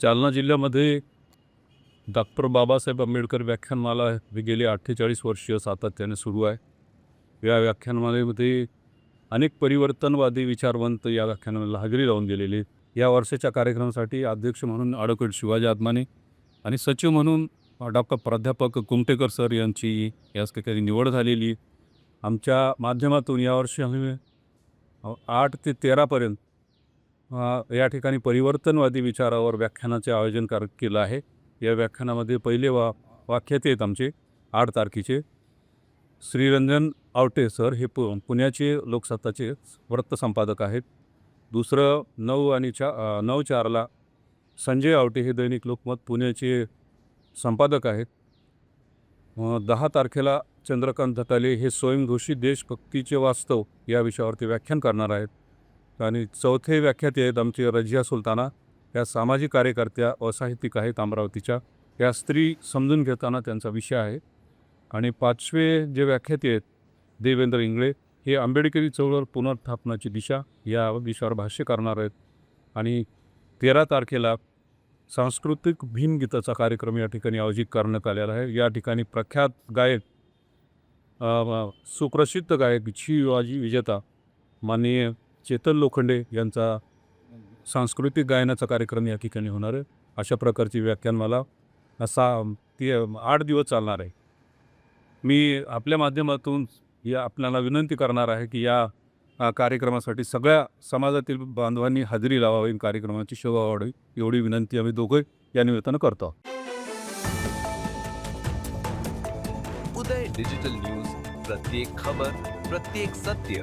जालना जिल्ह्यामध्ये डॉक्टर बाबासाहेब आंबेडकर व्याख्यानमाला हे गेली अठ्ठेचाळीस वर्षीय सातत्याने सुरू आहे. या व्याख्यानमालेमध्ये अनेक परिवर्तनवादी विचारवंत या व्याख्यानमाला हजेरी लावून गेलेले या वर्षाच्या कार्यक्रमासाठी अध्यक्ष म्हणून ॲडव्होकेट शिवाजी आदमाने आणि सचिव म्हणून डॉक्टर प्राध्यापक कुमटेकर सर यांची या ठिकाणी निवड झालेली आमच्या माध्यमातून यावर्षी आम्ही आठ ते तेरापर्यंत या ठिकाणी परिवर्तनवादी विचारावर व्याख्यानाचे आयोजन कर केलं आहे. या व्याख्यानामध्ये पहिले वा वाक्यात आहेत आमचे आठ तारखेचे श्रीरंजन आवटे सर हे पु पुण्याचे लोकसत्ताचे वृत्तसंपादक आहेत. दुसरं नऊ आणि चा नऊ चारला संजय आवटे हे दैनिक लोकमत पुण्याचे संपादक आहेत. दहा तारखेला चंद्रकांत धताले हे स्वयंघोषित देशभक्तीचे वास्तव या विषयावरती व्याख्यान करणार आहेत. आणि चौथे व्याख्याते आहेत आमचे रजिया सुलताना या सामाजिक कार्यकर्त्या असाहित्यिक आहेत अमरावतीच्या या स्त्री समजून घेताना त्यांचा विषय आहे. आणि पाचवे जे व्याख्याते आहेत देवेंद्र इंगळे हे आंबेडकरी चळवळ पुनर्स्थापनाची दिशा या विषयावर भाष्य करणार आहेत. आणि तेरा तारखेला सांस्कृतिक भीमगीताचा कार्यक्रम या ठिकाणी आयोजित करण्यात आलेला आहे. या ठिकाणी प्रख्यात गायक सुप्रसिद्ध गायक शिवाजी विजेता माननीय चेतन लोखंडे यांचा सांस्कृतिक गायनाचा कार्यक्रम या ठिकाणी होणार आहे. अशा प्रकारची व्याख्यानमाला असा ती आठ दिवस चालणार आहे. मी आपल्या माध्यमातून या आपल्याला विनंती करणार आहे की या कार्यक्रमासाठी सगळ्या समाजातील बांधवांनी हजेरी लावावी कार्यक्रमाची शोभा वाढवी एवढी विनंती आम्ही दोघे या निमित्तानं करतो उदय डिजिटल न्यूज प्रत्येक खबर प्रत्येक सत्य.